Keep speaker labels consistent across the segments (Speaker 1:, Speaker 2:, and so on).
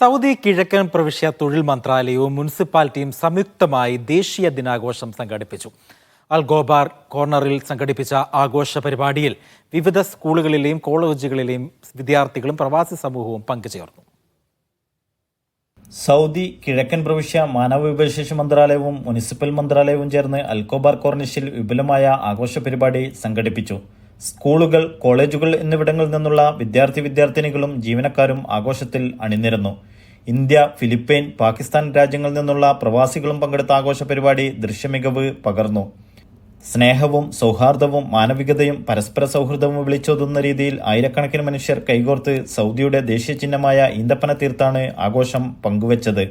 Speaker 1: Saudi കിഴക്കൻ പ്രവിശ്യ തൊഴിൽ മന്ത്രാലയവും മുനിസിപ്പാലിറ്റിയും സംയുക്തമായി ദേശീയ ദിനാഘോഷം സംഘടിപ്പിച്ചു. അൽഗോബാർ കോർണറിൽ സംഘടിപ്പിച്ച ആഘോഷ പരിപാടിയിൽ വിവിധ സ്കൂളുകളിലെയും കോളേജുകളിലെയും വിദ്യാർത്ഥികളും പ്രവാസി സമൂഹവും പങ്കുചേർന്നു.
Speaker 2: സൗദി കിഴക്കൻ പ്രവിശ്യ മാനവ വിഭവശേഷി മന്ത്രാലയവും മുനിസിപ്പൽ മന്ത്രാലയവും ചേർന്ന് അൽകോബാർ കോർണിഷിൽ വിപുലമായ ആഘോഷ പരിപാടി സംഘടിപ്പിച്ചു. സ്കൂളുകൾ കോളേജുകൾ എന്നിവിടങ്ങളിൽ നിന്നുള്ള വിദ്യാർത്ഥി വിദ്യാർത്ഥിനികളും ജീവനക്കാരും ആഘോഷത്തിൽ അണിനിരന്നു. ഇന്ത്യ ഫിലിപ്പൈൻ പാകിസ്ഥാൻ രാജ്യങ്ങളിൽ നിന്നുള്ള പ്രവാസികളും പങ്കെടുത്ത ആഘോഷ പരിപാടി ദൃശ്യമികവ് പകർന്നു. സ്നേഹവും സൗഹാർദ്ദവും മാനവികതയും പരസ്പര സൗഹൃദവും വിളിച്ചോതുന്ന രീതിയിൽ ആയിരക്കണക്കിന് മനുഷ്യർ കൈകോർത്ത് സൗദിയുടെ ദേശീയ ചിഹ്നമായ ഈന്തപ്പന തീർത്താണ് ആഘോഷം പങ്കുവച്ചത്.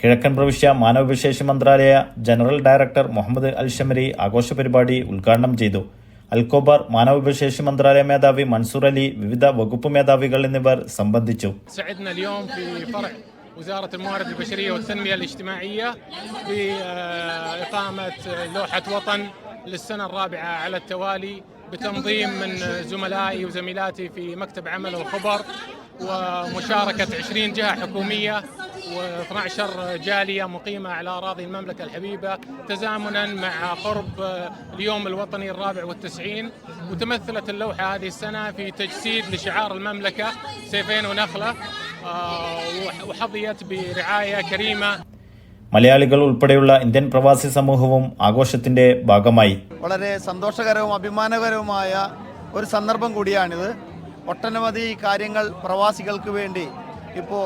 Speaker 2: കിഴക്കൻ പ്രവിശ്യ മാനവവിശേഷ മന്ത്രാലയ ജനറൽ ഡയറക്ടർ മുഹമ്മദ് അൽഷമരി ആഘോഷ പരിപാടി ഉദ്ഘാടനം ചെയ്തു. അൽക്കോബാർ മാനവവിശേഷ മന്ത്രാലയ മേധാവി മൻസൂർ അലി വിവിധ വകുപ്പ് മേധാവികൾ എന്നിവർ സംബന്ധിച്ചു
Speaker 3: سعدنا اليوم في فرع وزارة الموارد البشرية والتنمية الاجتماعية بإقامة لوحة وطن للسنة الرابعة على التوالي بتنظيم من زملائي وزميلاتي في مكتب عمل وخبر ومشاركة 20 جهة حكومية و12 جالية مقيمة على أراضي المملكة الحبيبة تزامنا مع قرب اليوم الوطني الرابع والتسعين وتمثلت اللوحة هذه السنة في تجسيد لشعار المملكة سيفين ونخلة آه، وحظيت برعاية كريمة
Speaker 2: മലയാളികൾ ഉൾപ്പെടെയുള്ള ഇന്ത്യൻ പ്രവാസി സമൂഹവും ആഘോഷത്തിന്റെ ഭാഗമായി
Speaker 4: വളരെ സന്തോഷകരവും അഭിമാനകരവുമായ ഒരു സന്ദർഭം കൂടിയാണിത് ഒട്ടനവധി കാര്യങ്ങൾ പ്രവാസികൾക്ക് വേണ്ടി ഇപ്പോൾ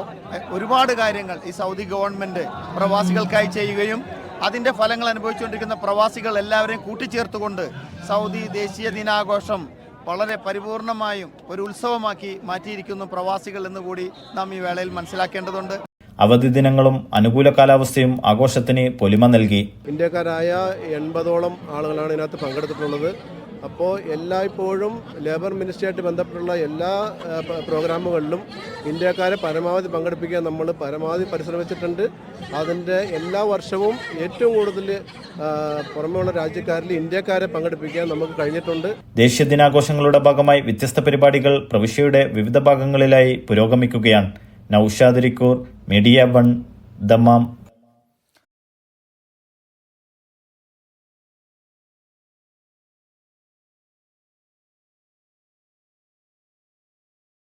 Speaker 4: ഒരുപാട് കാര്യങ്ങൾ ഈ സൗദി ഗവൺമെന്റ് പ്രവാസികൾക്കായി ചെയ്യുകയും അതിന്റെ ഫലങ്ങൾ അനുഭവിച്ചുകൊണ്ടിരിക്കുന്ന പ്രവാസികൾ എല്ലാവരെയും കൂട്ടിച്ചേർത്തുകൊണ്ട് സൗദി ദേശീയ ദിനാഘോഷം വളരെ പരിപൂർണമായും ഒരു ഉത്സവമാക്കി മാറ്റിയിരിക്കുന്നു പ്രവാസികൾ എന്ന് കൂടി നാം ഈ വേളയിൽ മനസ്സിലാക്കേണ്ടതുണ്ട്.
Speaker 2: അവധി ദിനങ്ങളും അനുകൂല കാലാവസ്ഥയും ആഘോഷത്തിന് പൊലിമ നൽകി.
Speaker 5: ഇന്ത്യക്കാരായ എൺപതോളം ആളുകളാണ് ഇതിനകത്ത് പങ്കെടുത്തിട്ടുള്ളത്. അപ്പോൾ എല്ലായ്പ്പോഴും ലേബർ മിനിസ്ട്രിയായിട്ട് ബന്ധപ്പെട്ടുള്ള എല്ലാ പ്രോഗ്രാമുകളിലും ഇന്ത്യക്കാരെ പരമാവധി പങ്കെടുപ്പിക്കാൻ നമ്മൾ പരമാവധി പരിശ്രമിച്ചിട്ടുണ്ട്. അതിന്റെ എല്ലാ വർഷവും ഏറ്റവും കൂടുതൽ പുറമെയുള്ള രാജ്യക്കാരിൽ ഇന്ത്യക്കാരെ പങ്കെടുപ്പിക്കാൻ നമുക്ക് കഴിഞ്ഞിട്ടുണ്ട്.
Speaker 2: ദേശീയ ദിനാഘോഷങ്ങളുടെ ഭാഗമായി വ്യത്യസ്ത പരിപാടികൾ പ്രവിശ്യയുടെ വിവിധ ഭാഗങ്ങളിലായി പുരോഗമിക്കുകയാണ്. നൌഷാദരിക്കൂർ മീഡിയ വൺ ദമാം